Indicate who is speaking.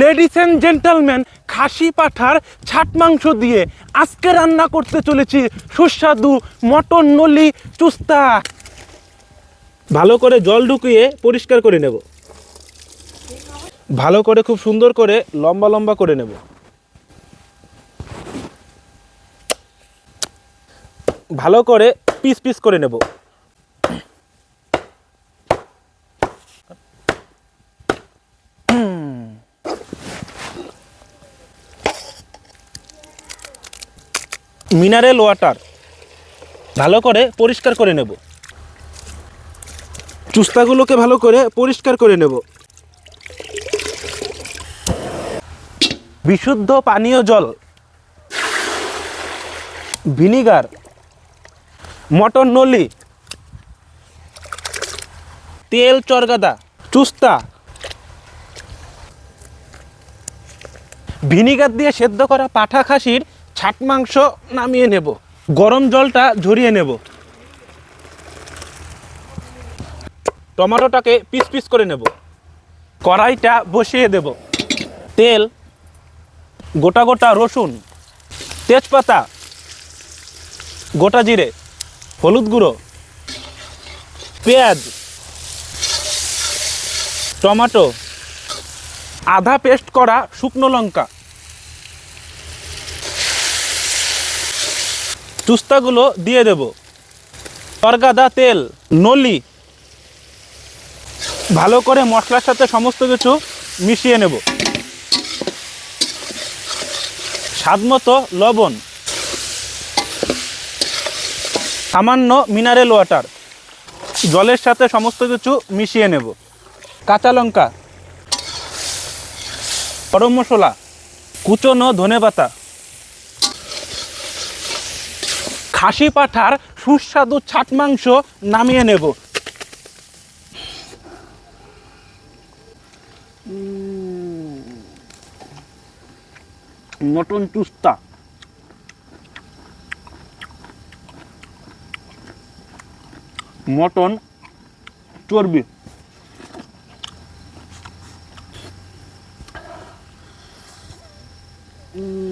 Speaker 1: Ladies and gentleman খাসি পাঠার ছাট মাংস দিয়ে আজকে রান্না করতে চলেছি সুস্বাদু মটন নলি চুস্তা। ভালো করে জল ঢুকিয়ে পরিষ্কার করে নেব। ভালো করে খুব সুন্দর করে লম্বা লম্বা করে নেব। ভালো করে পিস পিস করে নেব। মিনারেল ওয়াটার ভালো করে পরিষ্কার করে নেব। চুস্তাগুলোকে ভালো করে পরিষ্কার করে নেব। বিশুদ্ধ পানীয় জল ভিনিগার মটন নলি তেল চরগাদা চুস্তা ভিনিগার দিয়ে সেদ্ধ করা পাঠা খাসির ছাট মাংস নামিয়ে নেব। গরম জলটা ঝরিয়ে নেব। টমেটোটাকে পিস পিস করে নেব। কড়াইটা বসিয়ে দেব। তেল, গোটা গোটা রসুন, তেজপাতা, গোটা জিরে, হলুদ গুঁড়ো, পেঁয়াজ, টমেটো আধা পেস্ট করা শুকনো লঙ্কা। চুস্তাগুলো দিয়ে দেব। তরগাদা তেল, নলি, ভালো করে মশলার সাথে সমস্ত কিছু মিশিয়ে নেব। স্বাদ মতো লবণ। সামান্য মিনারেল ওয়াটার জলের সাথে সমস্ত কিছু মিশিয়ে নেব। কাঁচা লঙ্কা, গরম মশলা, কুচনো ধনে পাতা খাসি পাঠার সুস্বাদু ছাট মাংস নামিয়ে নেব মটন টুস্তা মটন চর্বি Mm.